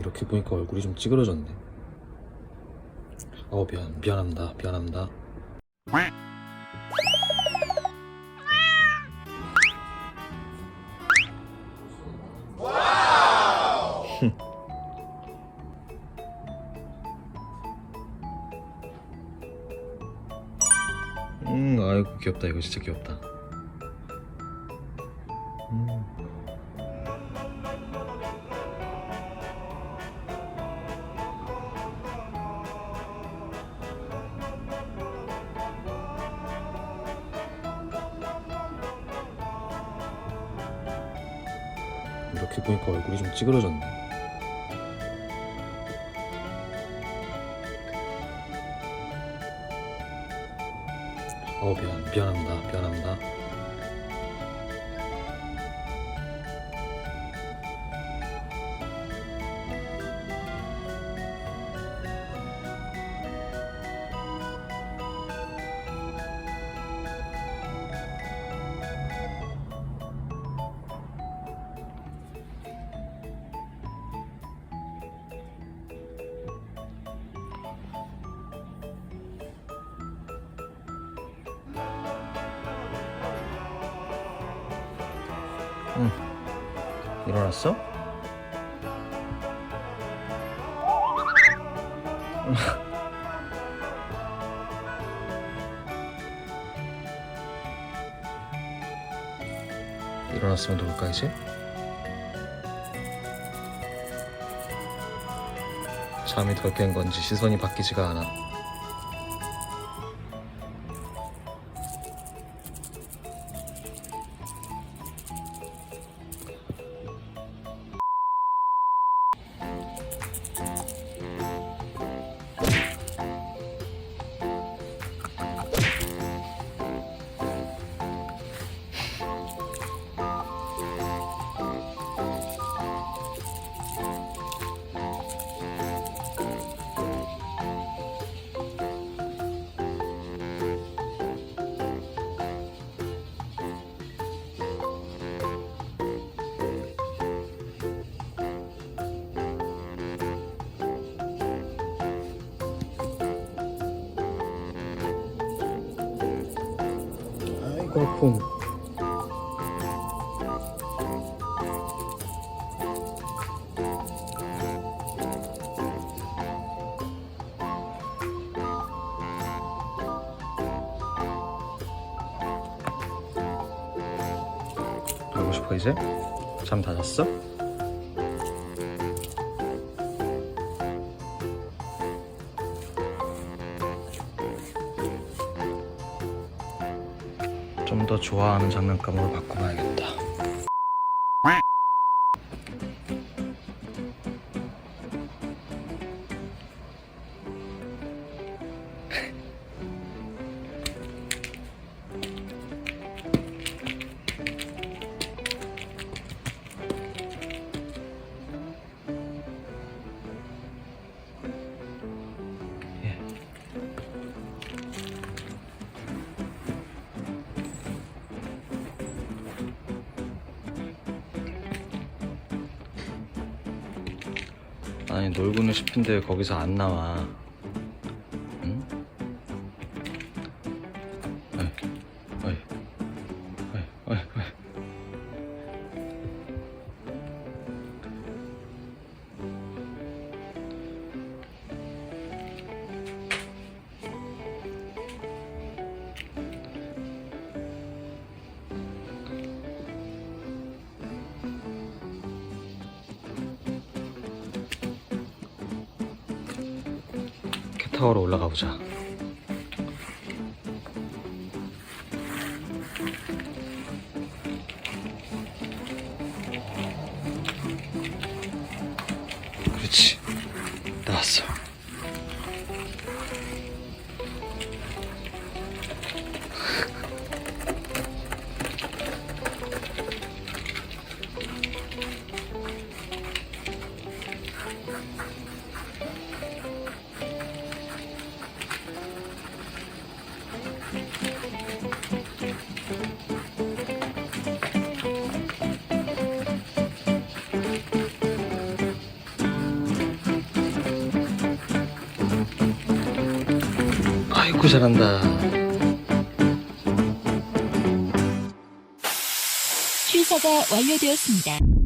이렇게 보니까 얼굴이 좀 찌그러졌네. 어 미안 미안합니다 미안합니다. 음 아이고 귀엽다 이거 진짜 귀엽다. 이렇게 보니까 얼굴이 좀 찌그러졌네. 어 미안 미안합니다 미안합니다. 일어났어? 일어났으면 누울까 이제? 잠이 덜 깬 건지 시선이 바뀌지가 않아. Bye. 아픔. 가고 싶어 이제? 잠 다 잤어? 좀 더 좋아하는 장난감으로 바꿔봐야겠다. 아니 놀고는 싶은데 거기서 안 나와. 타워로 올라가 보자. 아이고 잘한다. 취사가 완료되었습니다.